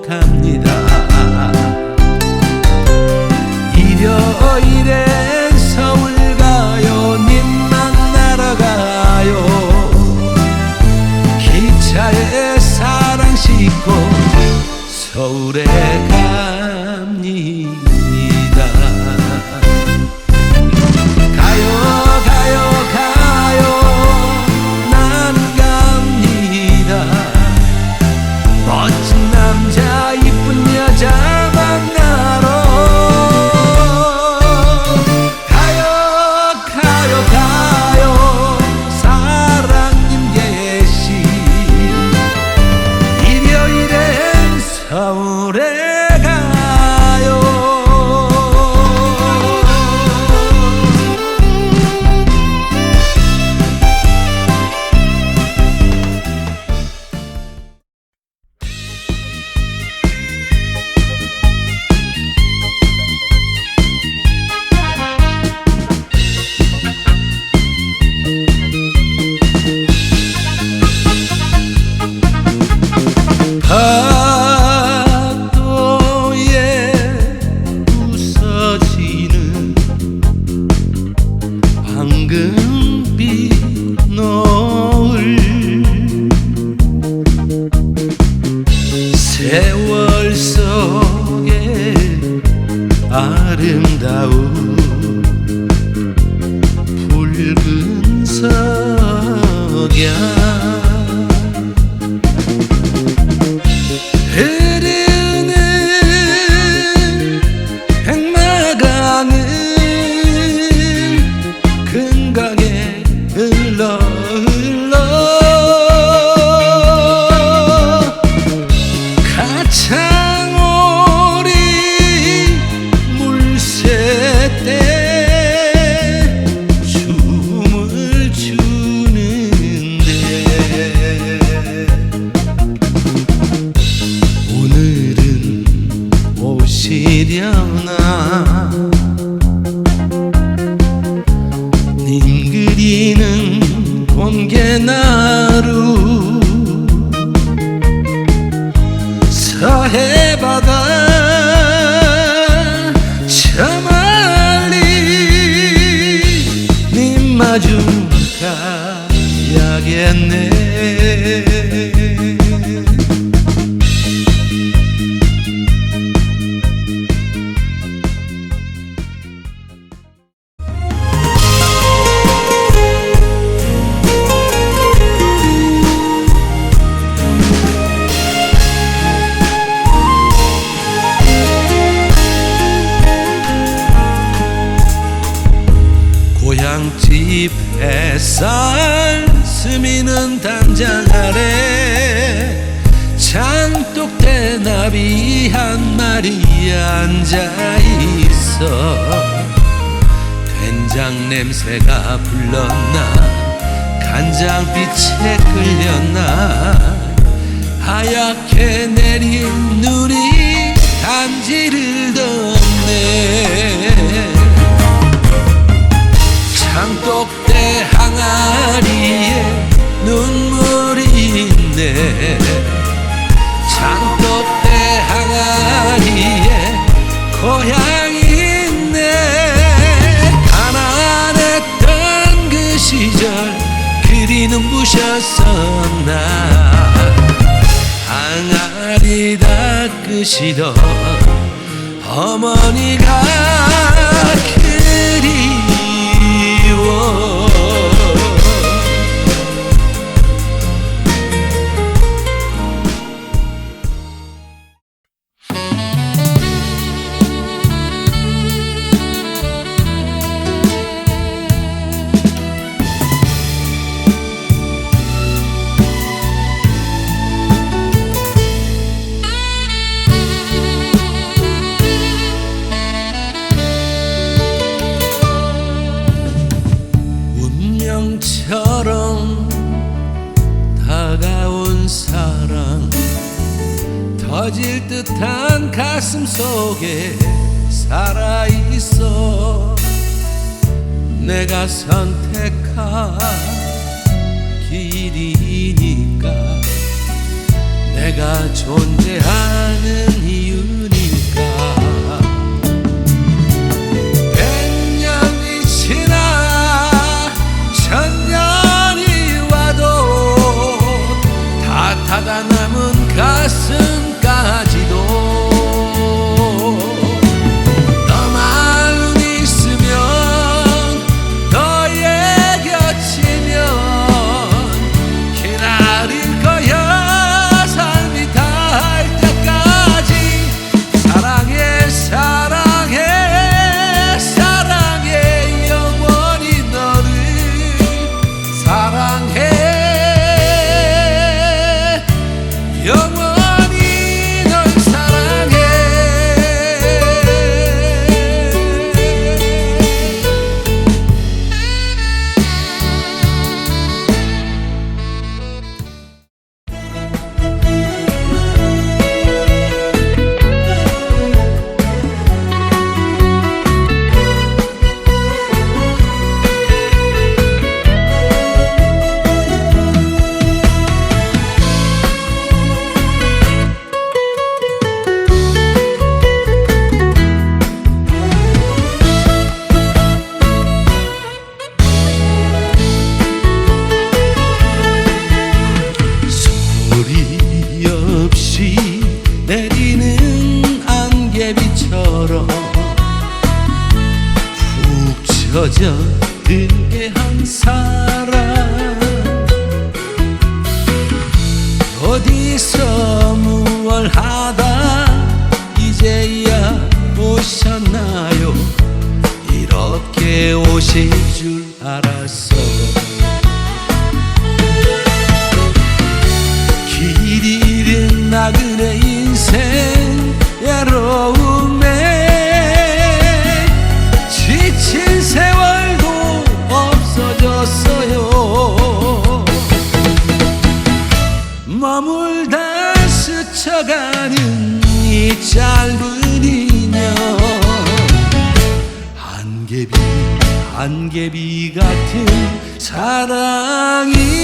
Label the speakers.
Speaker 1: 갑니다. 일요일엔 서울 가요 님 만나러 가요. 기차에 사랑 싣고 서울에 갑니다 햇살 스미는 담장 아래 장독대 나비 한 마리 앉아 있어. 된장 냄새가 불렀나? 간장빛에 끌렸나? 하얗게 내린 눈이 단지를 덮네. 장독 대 항아리에 눈물이 있네. 장독대 항아리에 고향이 있네. 가난했던 그 시절 그리 눈부셨었나. 항아리 닦으시던 운명처럼 다가온 사랑. 터질 듯한 가슴 속에 살아있어. 내가 선택한 길이니까 내가 존재하는 거저 늦게 한 사람. 어디서 무얼 하다 이제야 오셨나요? 이렇게 오실 줄 알았어. 사랑이